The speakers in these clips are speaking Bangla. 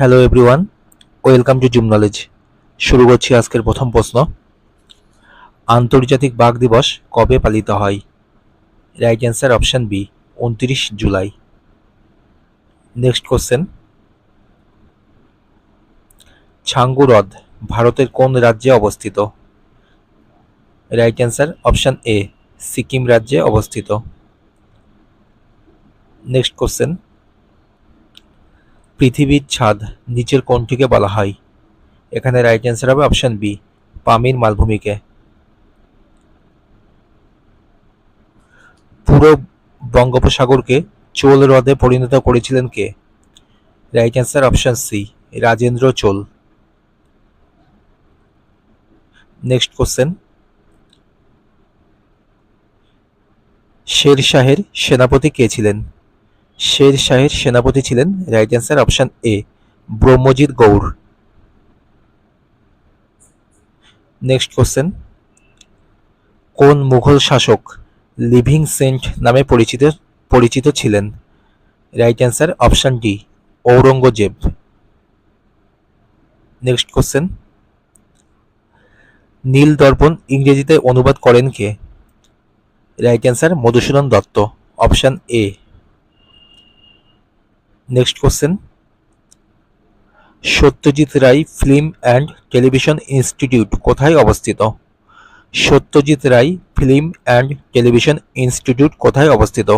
Hello everyone welcome to Zoom knowledge শুরু করছি আজকের প্রথম প্রশ্ন। আন্তর্জাতিক বাঘ দিবস কবে পালিত হয়? রাইট অ্যান্সার অপশান বি উনত্রিশ জুলাই। নেক্সট কোশ্চেন ছাঙ্গু হ্রদ ভারতের কোন রাজ্যে অবস্থিত? Right answer option A Sikkim রাজ্যে অবস্থিত। নেক্সট কোশ্চেন পৃথিবীর ছাদ নিচের কোনটিকে বলা হয়। এখানে রাইট অ্যান্সার হবে অপশন বি পামির মালভূমিকে। পুরো বঙ্গোপসাগরকে চোল হ্রদে পরিণত করেছিলেন কে? Right answer option C Rajendra Chola. Next question Sher শাহের সেনাপতি কে ছিলেন? শের শাহের সেনাপতি ছিলেন right answer option A, Brahmajit Gaur next question. কোন মুঘল শাসক লিভিং সেন্ট নামে পরিচিত পরিচিত ছিলেন? Right answer option D, Aurangzeb. Next question. Nil Darpan ইংরেজিতে অনুবাদ করেন কে? Right answer Madhusudan Dutta, option A next question Satyajit Ray film and television institute কোথায় অবস্থিত? Satyajit Ray film and television institute কোথায় অবস্থিত?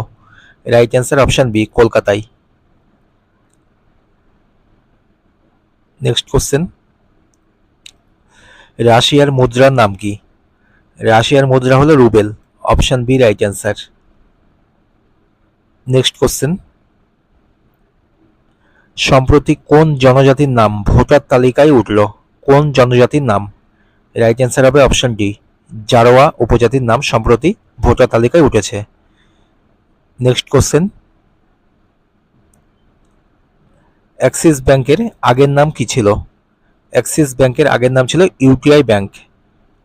রাইট অ্যান্সার অপশান বি কলকাতায় নেক্সট কোশ্চেন রাশিয়ার মুদ্রার নাম কি? রাশিয়ার মুদ্রা হলো rouble. Option B right answer next question সম্প্রতি কোন জনজাতির নাম ভোটার তালিকায় উঠল? কোন জনজাতির নাম? রাইট অ্যান্সার হবে অপশন ডি জারোয়া উপজাতির নাম সম্প্রতি ভোটার তালিকায় উঠেছে। নেক্সট কোশ্চেন অ্যাক্সিস ব্যাংকের আগের নাম কি ছিল? অ্যাক্সিস ব্যাংকের আগের নাম ছিল UTI bank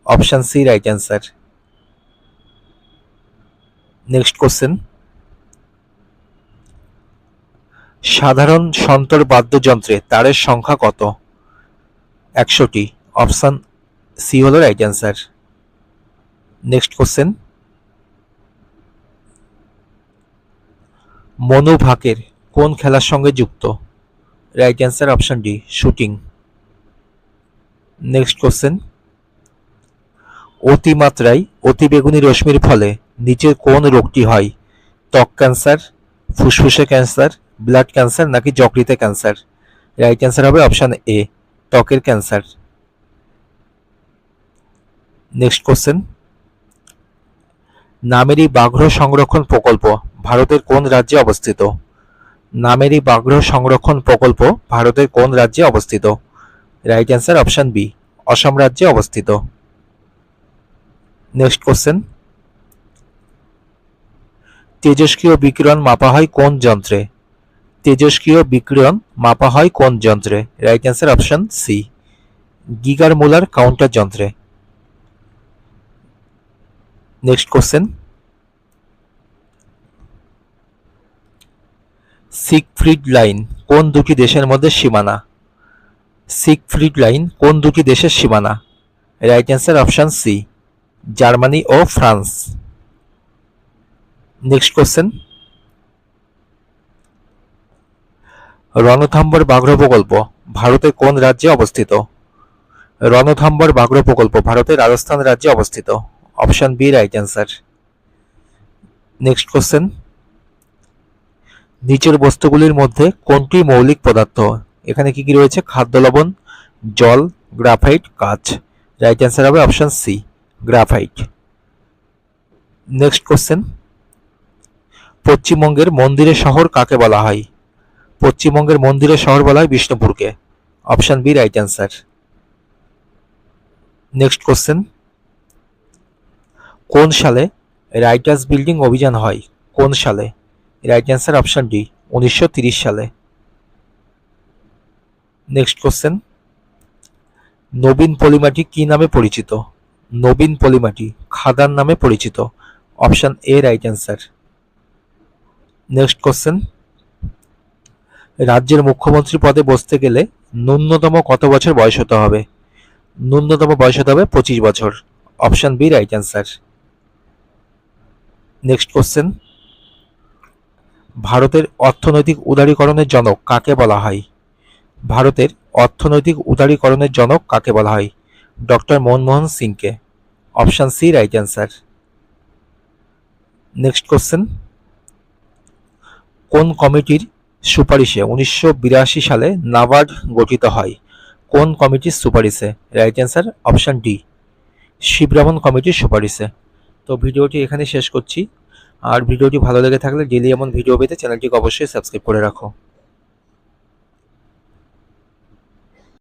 option C right answer next question সাধারণ সন্তর বাদ্যযন্ত্রে তারের সংখ্যা কত? একশোটি। অপশান সি হলো right answer next question Manu Bhaker কোন খেলার সঙ্গে যুক্ত? Right answer option D shooting next question অতিমাত্রায় অতিবেগুনি রশ্মির ফলে নিচের কোন রোগটি হয়? ত্বক ক্যান্সার ফুসফুসে ক্যান্সার ব্লাড ক্যান্সার নাকি যকৃতে ক্যান্সার রাইট অ্যান্সার হবে অপশান এ ত্বকের ক্যান্সার নেক্সট কোশ্চেন নামেরি বাঘ্র সংরক্ষণ প্রকল্প ভারতের কোন রাজ্যে অবস্থিত? নামেরি বাঘ্র সংরক্ষণ প্রকল্প ভারতের কোন রাজ্যে অবস্থিত? Right answer option B Assam রাজ্যে অবস্থিত। নেক্সট কোশ্চেন তেজস্ক্রিয় বিকিরণ মাপা হয় কোন যন্ত্রে? তেজস্ক্রিয় বিকিরণ মাপা হয় কোন যন্ত্রে? Right answer option C Geiger Muller counter যন্ত্রে। নেক্সট কোশ্চেন সিকফ্রিড লাইন কোন দুটি দেশের মধ্যে সীমানা? সিকফ্রিড লাইন কোন দুটি দেশের সীমানা? Right answer option C Germany ও ফ্রান্স। নেক্সট কোশ্চেন রণথাম্বর বাঘ্র প্রকল্প, ভারতের কোন রাজ্যে অবস্থিত? রণথাম্বর বাঘ্র প্রকল্প, ভারতের রাজস্থান রাজ্যে অবস্থিত। Option B right answer next question নিচের বস্তুগুলির মধ্যে কোনটি মৌলিক পদার্থ? এখানে কি কি রয়েছে? খাদ্য লবণ, জল গ্রাফাইট কাচ। রাইট অ্যান্সার হবে option C graphite next question পশ্চিমবঙ্গের মন্দিরের শহর কাকে বলা হয়? পশ্চিমবঙ্গের মন্দিরের শহর বলা হয় বিষ্ণুপুরকে। Option B right answer next question কোন সালে রাইটার্স বিল্ডিং অভিযান হয়? কোন সালে? রাইট অ্যান্সার অপশন ডি, উনিশশো সালে। নেক্সট কোশ্চেন নবীন পলিমাটি কি নামে পরিচিত? নবীন পলিমাটি খাদান নামে পরিচিত। Option A right answer next question রাজ্যের মুখ্যমন্ত্রী পদে বসতে গেলে ন্যূনতম কত বছর বয়স হতে হবে? ন্যূনতম বয়স হতে হবে পঁচিশ বছর। Option B, right answer. Next question. ভারতের অর্থনৈতিক উদারীকরণের জনক কাকে বলা হয়? ভারতের অর্থনৈতিক উদারীকরণের জনক কাকে বলা হয়? ডক্টর মনমোহন সিংকে। Option C, right answer. Next question. কোন কমিটির সুপারিশে উনিশশো বিরাশি সালে নাবার্ড গঠিত হয়। কোন কমিটির সুপারিশে? Right answer option D Sivaraman কমিটির সুপারিশে। তো ভিডিওটি এখানে শেষ করছি। আর ভিডিওটি ভালো লেগে থাকলে ডেলি এমন ভিডিও পেতে চ্যানেলটিকে অবশ্যই সাবস্ক্রাইব করে রাখো।